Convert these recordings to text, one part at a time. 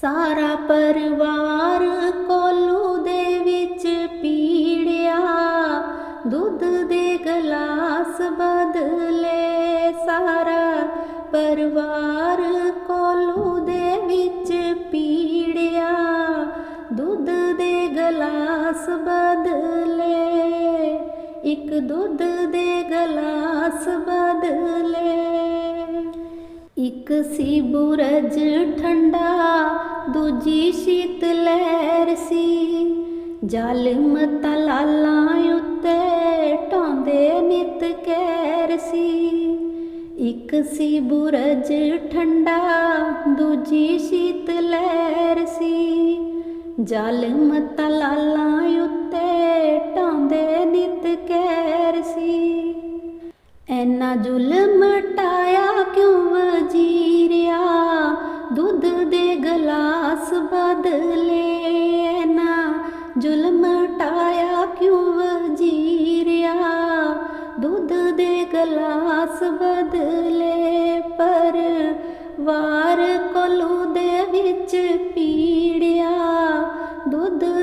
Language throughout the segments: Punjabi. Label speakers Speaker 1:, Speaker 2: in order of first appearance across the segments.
Speaker 1: ਸਾਰਾ ਪਰਿਵਾਰ ਕੋਲੂ ਦੇ ਵਿੱਚ ਪੀੜਿਆ। ਦੁੱਧ ਦੇ ਗਲਾਸ ਬਦਲੇ ਸਾਰਾ ਪਰਿਵਾਰ ਕੋਲੂ ਦੇ ਵਿੱਚ ਪੀੜਿਆ। ਦੁੱਧ ਦੇ ਗਲਾਸ ਬਦਲੇ, ਇੱਕ ਦੁੱਧ ਦੇ ਗਲਾਸ ਬਦਲੇ। ਇੱਕ ਸੀ ਬੁਰਜ ਠੰਡਾ, ਦੂਜੀ ਸ਼ੀਤ ਲਹਿਰ ਸੀ। ਜ਼ਾਲਿਮ ਤਲਾਲਾਂ ਉੱਤੇ ਢਾਉਂਦੇ ਨਿਤ ਕਹਿਰ ਸੀ। ਇੱਕ ਸੀ ਬੁਰਜ ਠੰਡਾ, ਦੂਜੀ ਸ਼ੀਤ ਲਹਿਰ ਸੀ। ਜ਼ਾਲਿਮ ਲਾਲਾਂ ਉੱਤੇ ਢਾਉਂਦੇ ਨਿਤ ਕੈਰ ਸੀ। ਐਨਾ ਜ਼ੁਲਮ ਟਾਇਆ ਕਿਉਂ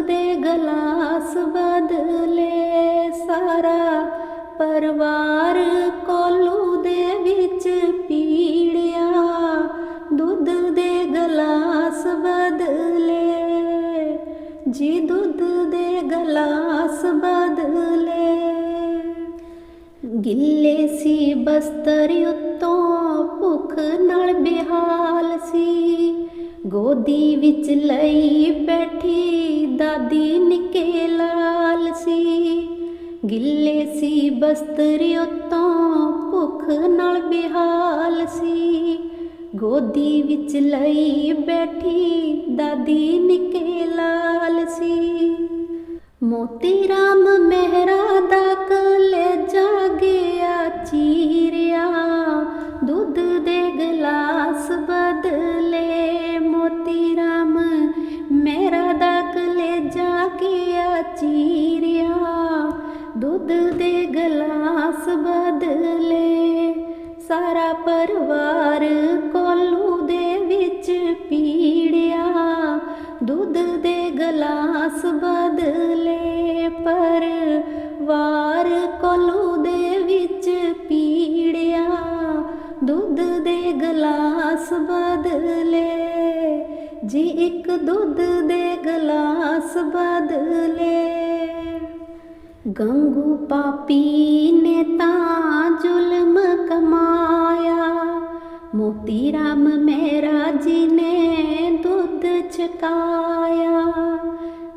Speaker 1: ਦੇ ਗਲਾਸ ਬਦਲੇ ਸਾਰਾ ਪਰਿਵਾਰ ਕੋਲੂ ਦੇ ਵਿੱਚ ਪੀੜਿਆ। ਦੁੱਧ ਦੇ ਗਲਾਸ ਬਦਲੇ, ਜੀ ਦੁੱਧ ਦੇ ਗਲਾਸ ਬਦਲੇ। ਗਿੱਲੇ ਸੀ ਬਸਤਰ ਉਤੋਂ ਭੁੱਖ ਨਾਲ ਬਿਹਾਲ ਸੀ। ਗੋਦੀ ਵਿੱਚ ਲਈ ਬੈਠੀ ਦਾਦੀ ਨਿੱਕੇ ਲਾਲ ਸੀ। ਗਿੱਲੇ ਸੀ ਬਸਤਰ ਉਤੋਂ ਭੁੱਖ ਨਾਲ ਬਿਹਾਲ ਸੀ। ਗੋਦੀ ਵਿੱਚ ਲਈ ਬੈਠੀ ਦਾਦੀ ਨਿੱਕੇ ਲਾਲ ਸੀ। ਮੋਤੀ ਰਾਮ ਮਹਿਰਾ ਦਾ ਪਰਿਵਾਰ ਕੋਲੂ ਦੇ ਵਿੱਚ ਪੀੜਿਆ, ਦੁੱਧ ਦੇ ਗਲਾਸ ਬਦਲੇ ਪਰ ਵਾਰ ਕੋਲੂ ਦੇ ਵਿੱਚ ਪੀੜਿਆ, ਦੁੱਧ ਦੇ ਗਲਾਸ ਬਦਲੇ। ਜੀ ਇੱਕ ਦੁੱਧ ਦੇ ਗਲਾਸ ਬਦਲੇ। ਗੰਗੂ ਪਾਪੀ ਨੇ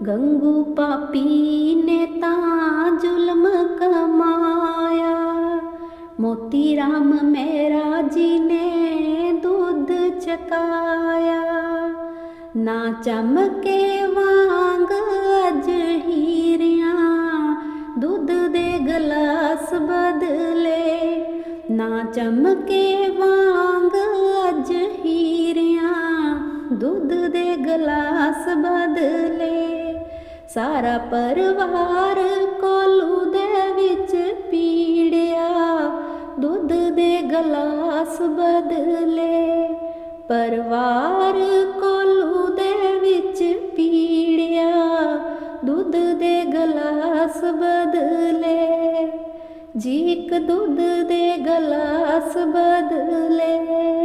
Speaker 1: ਗੰਗੂ ਪਾਪੀ ਨੇ ਤਾਂ ਜ਼ੁਲਮ ਕਮਾਇਆ। ਮੋਤੀ ਰਾਮ ਮੇਰਾ ਜੀ ਨੇ ਦੁੱਧ ਛਕਾਇਆ ਨਾ ਚਮਕੇ ਵਾਂਗ ਅਜ ਹੀਰਿਆਂ ਦੁੱਧ ਦੇ ਗਲਾਸ ਬਦਲੇ। ਨਾ ਚਮਕੇ ਵਾਂਗ ਅਜ ਹੀਰਿਆਂ ਦੁੱਧ ਦੇ ਗਲਾਸ ਬਦਲੇ। ਸਾਰਾ ਪਰਿਵਾਰ ਕੋਲੂ ਦੇ ਵਿੱਚ ਪੀੜਿਆ। ਦੁੱਧ ਦੇ ਗਲਾਸ ਬਦਲੇ, ਪਰਿਵਾਰ ਕੋਲੂ ਦੇ ਵਿੱਚ ਪੀੜਿਆ। ਦੁੱਧ ਦੇ ਗਲਾਸ ਬਦਲੇ, ਜੀਕ ਦੁੱਧ ਦੇ ਗਲਾਸ ਬਦਲੇ।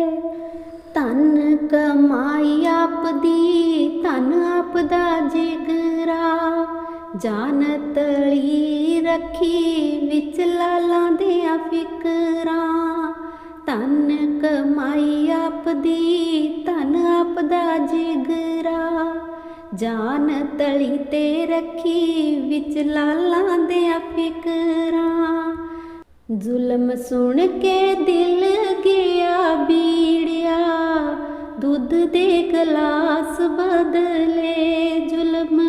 Speaker 1: ਧਨ ਕਮਾਈ ਆਪ ਦੀ ਧਨ ਆਪ ਜਿਗਰਾ। ਜਾਨ ਤਲੀ ਰੱਖੀ ਵਿੱਚ ਲਾਲਾਂ ਦੀਆਂ ਫਿਕਰਾਂ। ਧਨ ਕਮਾਈ ਆਪ ਧਨ ਆਪਦਾ ਜਿਗਰਾ। ਜਾਨ ਤਲੀ ਤੇ ਰੱਖੀ ਵਿੱਚ ਲਾਲਾਂ ਦੀਆਂ ਫਿਕਰਾਂ। ਜ਼ੁਲਮ ਸੁਣ ਕੇ ਦਿਲ ਗਿਆ ਬੀੜਿਆ। ਦੁੱਧ ਦੇ ਗਲਾਸ ਬਦਲੇ ਜ਼ੁਲਮ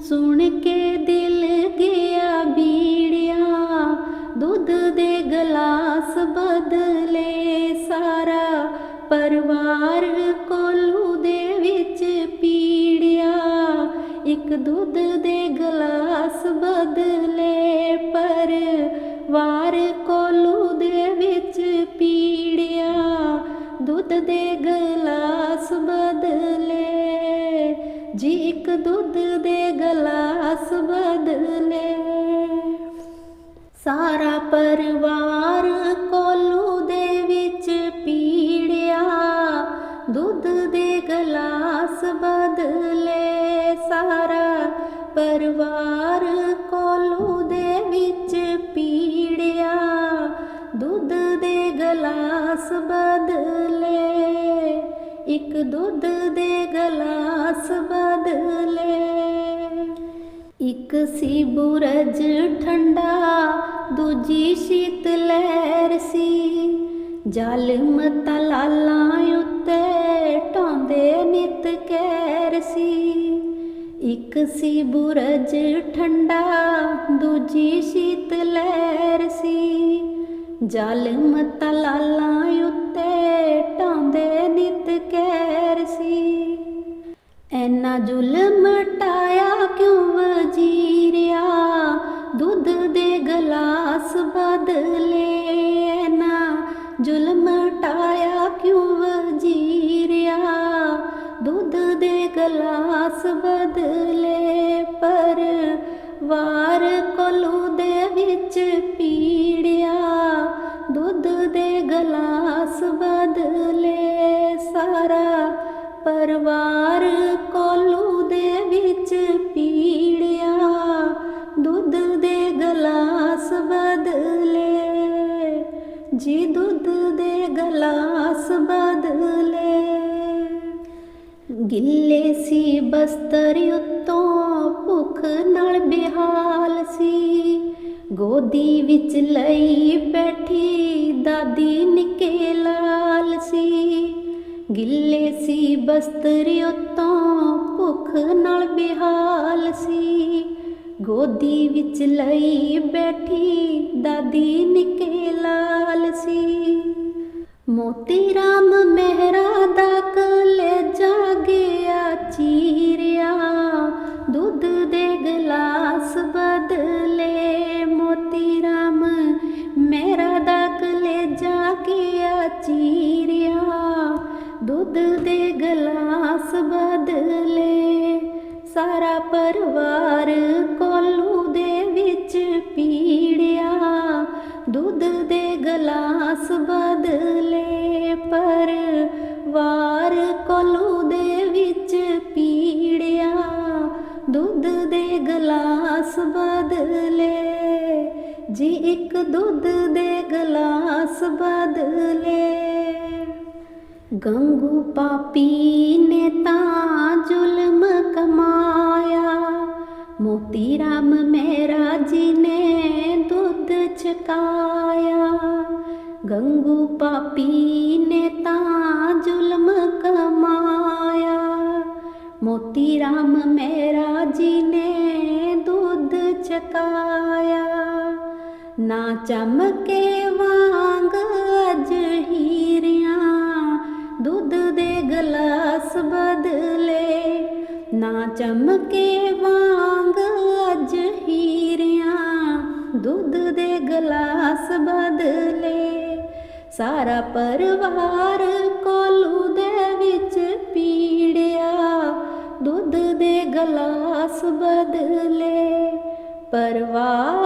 Speaker 1: ਸੁਣ ਕੇ ਦਿਲ ਗਿਆ ਬੀੜਿਆ। ਦੁੱਧ ਦੇ ਗਲਾਸ ਬਦਲੇ ਸਾਰਾ ਪਰਿਵਾਰ ਕੋਲੂ ਦੇ ਵਿੱਚ ਪੀੜਿਆ। ਇੱਕ ਦੁੱਧ ਦੇ ਗਲਾਸ ਬਦਲੇ ਪਰ ਵਾਰ ਸਾਰਾ ਪਰਿਵਾਰ ਕੋਲੂ ਦੇ ਵਿੱਚ ਪੀੜਿਆ। ਦੁੱਧ ਦੇ ਗਲਾਸ ਬਦਲੇ ਸਾਰਾ ਪਰਿਵਾਰ ਕੋਲੂ ਦੇ ਵਿੱਚ ਪੀੜਿਆ। ਦੁੱਧ ਦੇ ਗਲਾਸ ਬਦਲੇ, ਇੱਕ ਦੁੱਧ ਦੇ ਗਲਾਸ ਬਦਲੇ। ਇੱਕ ਸੀ ਬੁਰਜ ਠੰਡਾ ਦੂਜੀ ਸ਼ੀਤ ਲਹਿਰ ਸੀ। ਜ਼ਾਲਮ ਤਲਾਲਾਂ ਉੱਤੇ ਢਾਉਂਦੇ ਨਿਤ ਕੈਰ ਸੀ। ਇੱਕ ਸੀ ਬੁਰਜ ਠੰਡਾ, ਦੂਜੀ ਸ਼ੀਤ ਲਹਿਰ ਸੀ। ਜ਼ਾਲਮ ਲਾਲਾਂ ਉੱਤੇ ਢਾਉਂਦੇ ਨਿਤ ਕੈਰ ਸੀ। ਐਨਾ ਜ਼ੁਲਮ ਟਾਇਆ ਕਿਉਂ ਵਜੀਰਿਆ? ਦੁੱਧ ਦੇ ਗਲਾਸ ਬਦਲੇ ਨਾ ਜ਼ੁਲਮ ਟਾਇਆ ਕਿਉਂ ਵਜੀਰਿਆ? ਦੁੱਧ ਦੇ ਗਲਾਸ ਬਦਲੇ ਪਰ ਵਾਰ ਕੋਲੂ ਦੇ ਵਿੱਚ ਪੀੜਿਆ। ਦੁੱਧ ਦੇ ਗਲਾਸ ਬਦਲੇ ਸਾਰਾ ਪਰਿਵਾਰ ਕੋਲੂ ਗਿੱਲੇ ਸੀ ਬਸਤਰ ਉੱਤੋਂ ਭੁੱਖ ਨਾਲ ਬਿਹਾਲ ਸੀ। ਗੋਦੀ ਵਿੱਚ ਲਈ ਬੈਠੀ ਦਾਦੀ ਨਿੱਕੇ ਲਾਲ ਸੀ। ਗਿੱਲੇ ਸੀ ਬਸਤਰ ਉੱਤੋਂ ਭੁੱਖ ਨਾਲ ਬਿਹਾਲ ਸੀ। ਗੋਦੀ ਵਿੱਚ ਲਈ ਬੈਠੀ ਦਾਦੀ ਨਿੱਕੇ ਲਾਲ ਸੀ। ਮੋਤੀ ਰਾਮ ਮਹਿਰਾ ਦੁੱਧ ਦੇ ਗਲਾਸ ਬਦਲੇ, ਸਾਰਾ ਪਰਿਵਾਰ ਕੋਲੂ ਦੇ ਵਿੱਚ ਪੀੜਿਆ। ਦੁੱਧ ਦੇ ਗਲਾਸ ਬਦਲੇ, ਪਰ ਵਾਰ ਕੋਲੂ ਦੇ ਵਿੱਚ ਪੀੜਿਆ। ਦੁੱਧ ਦੇ ਗਲਾਸ ਬਦਲੇ, ਜੀ ਇੱਕ ਦੁੱਧ ਦੇ ਗਲਾਸ ਬਦਲੇ। ਗੰਗੂ ਪਾਪੀ ਨੇ ਤਾਂ ਜ਼ੁਲਮ ਕਮਾਇਆ। ਮੋਤੀ ਰਾਮ ਮੇਰਾ ਜੀ ਨੇ ਦੁੱਧ ਛਕਾਇਆ। ਗੰਗੂ ਪਾਪੀ ਨੇ ਤਾਂ ਜ਼ੁਲਮ ਕਮਾਇਆ। ਮੋਤੀ ਰਾਮ ਮੇਰਾ ਜੀ ਨੇ ਦੁੱਧ ਛਕਾਇਆ। ਨਾ ਚਮਕੇ ਵਾਂਗ ਅਜ ਗਲਾਸ ਬਦਲੇ, ਨਾ ਚਮਕੇ ਵਾਂਗ ਅਜ ਹੀਰਿਆਂ ਦੁੱਧ ਦੇ ਗਲਾਸ ਬਦਲੇ। ਸਾਰਾ ਪਰਿਵਾਰ ਕੋਲੂ ਦੇ ਵਿੱਚ ਪੀੜਿਆ, ਦੁੱਧ ਦੇ ਗਲਾਸ ਬਦਲੇ। ਪਰਿਵਾਰ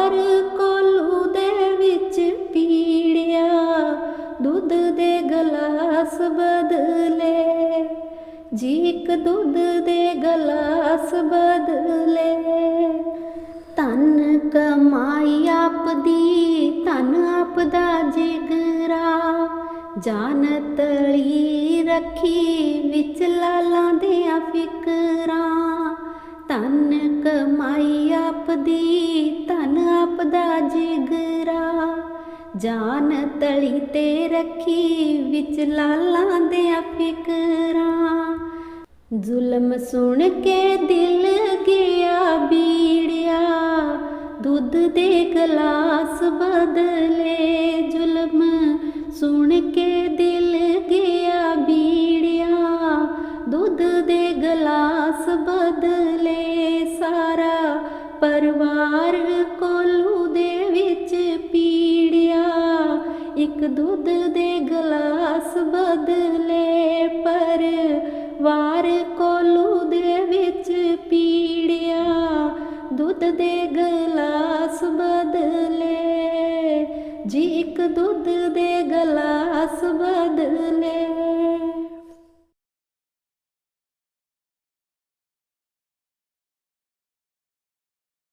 Speaker 1: ਇੱਕ ਦੁੱਧ ਦੇ ਗਲਾਸ ਬਦਲੇ। ਤਨ ਕਮਾਈ ਆਪਦੀ, ਧਨ ਆਪਦਾ ਜਿਗਰਾ। ਜਾਨ ਤਲੀ ਰੱਖੀ ਵਿੱਚ ਲਾਲਾਂ ਦੇ ਫਿਕਰਾਂ। ਧਨ ਕਮਾਈ ਆਪਦੀ, ਧਨ ਆਪਦਾ ਜਿਗਰਾ। ਜਾਨ ਤਲੀ ਤੇ ਰੱਖੀ ਵਿੱਚ ਲਾਲਾਂ ਦੇ ਫਿਕਰਾਂ। ਜ਼ੁਲਮ ਸੁਣ ਕੇ ਦਿਲ ਗਿਆ ਬੀੜਿਆ ਦੁੱਧ ਦੇ ਗਲਾਸ ਬਦਲੇ ਜ਼ੁਲਮ ਸੁਣ ਕੇ ਦਿਲ ਇੱਕ ਦੁੱਧ ਦੇ ਗਲਾਸ ਬਦਲੇ।